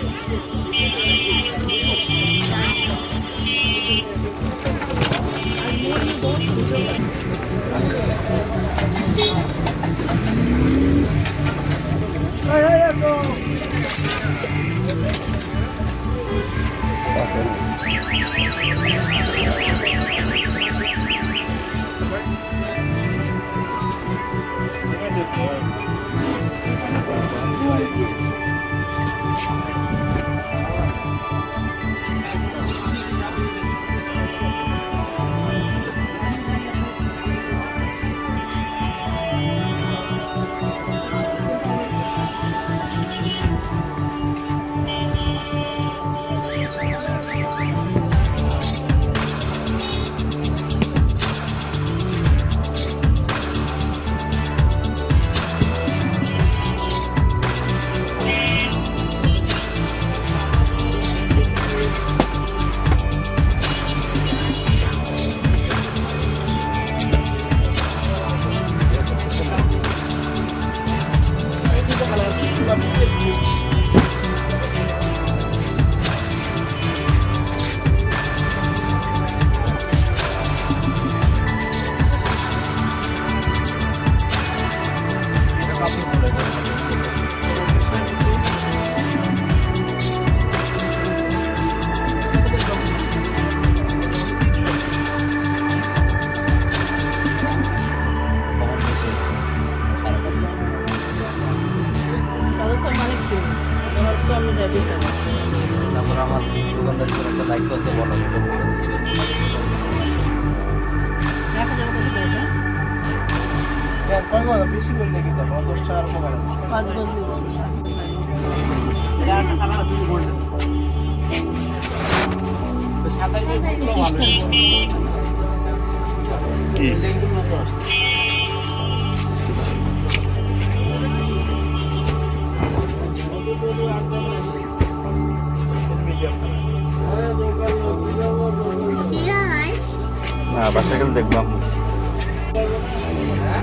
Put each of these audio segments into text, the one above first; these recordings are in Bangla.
Hey, hey, hey, bro. একটা বলো। এটা? বেশি করে লেগে যাবে দশ টাকার উপকার পাঁচ গজ দিব। না বাসা গেলে দেখলাম হ্যাঁ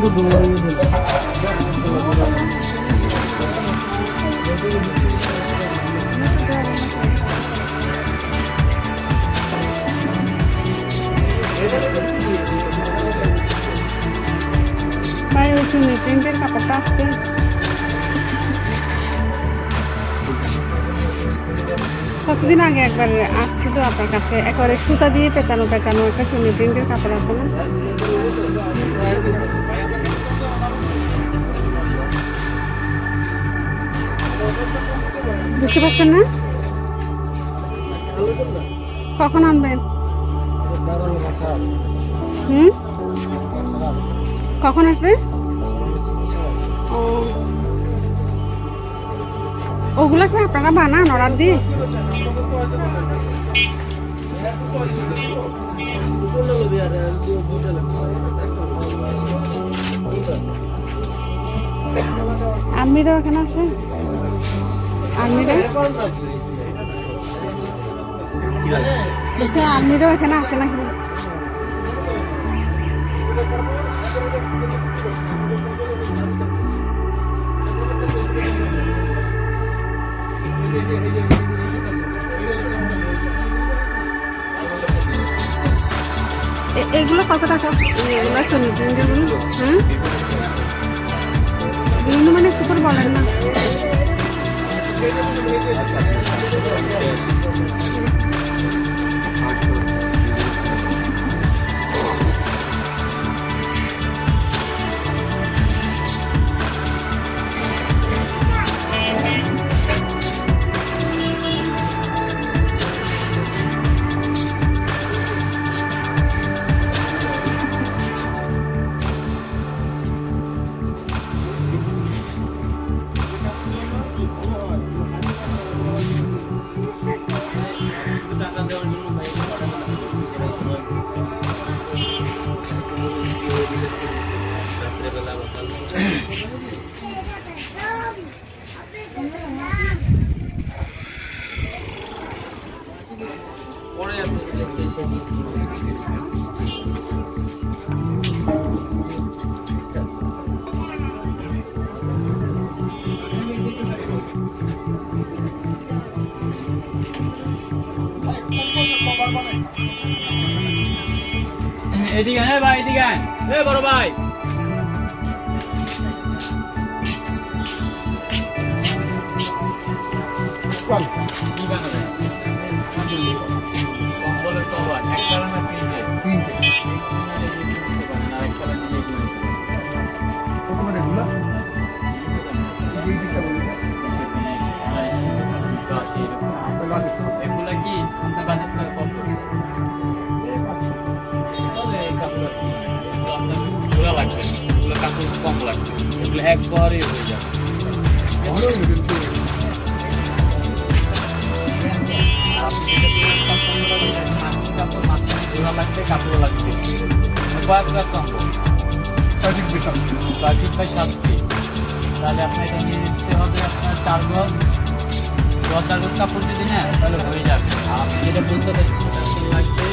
ভাই ওই চুনি প্রিন্টের কাপড়টা আসছে। কতদিন আগে একবার আসছিল আপনার কাছে? একবারে সুতা দিয়ে পেঁচানো পেঁচানো একটা চুনি প্রিন্টের কাপড় আছে না? বুঝতে পারছেন না? কখন আনবেন? হুম? কখন আসবে? ওগুলো কি আপনারা বানান অর্ডার দিয়ে? আর্মিরাও এখানে আছে আর্মিরা বলছে আর্মিরাও এখানে আসে নাকি? এগুলো কত টাকা? বিভিন্ন মানে একটু করে বলেন না? আচ্ছা এদিকে হ্যাঁ ভাই এদিকে। এ বড় ভাই কি একবারে হয়ে যাবে। আপনি লাগবে কাপড় তাহলে আপনার এটা নিয়ে হবে আপনার চার গজ। দশ কাপড় যদি নেন, তাহলে হয়ে যাবে। আপনি যেটা বলতে সেটা লাগবে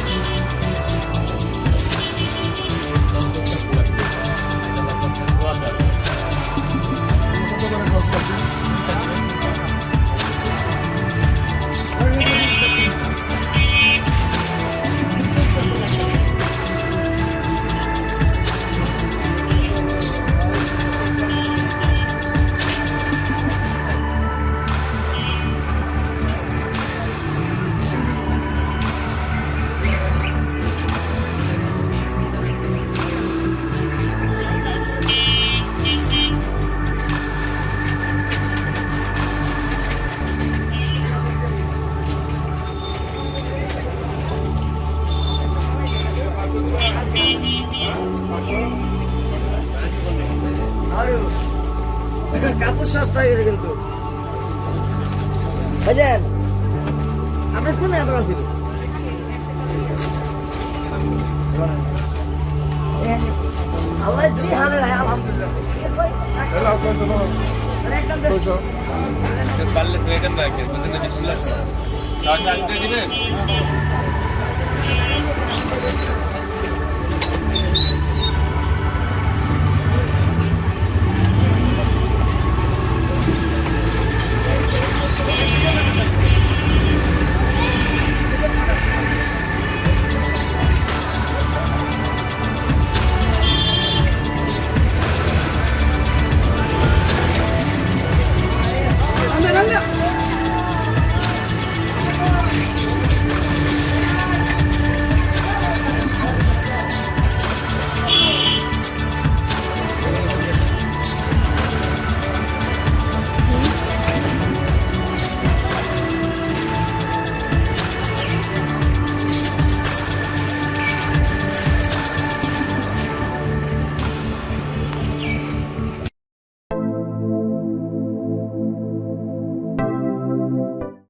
কাপড় সস্তা হয়ে গেছে কিন্তু। বুঝলেন আপনার কোন দোকান ছিল আল্লাহ দুই হালে রায় আলহামদুলিল্লাহ। পারলে তো রাখে বিসমিল্লাহ। ছয়শো আশি দিবেন?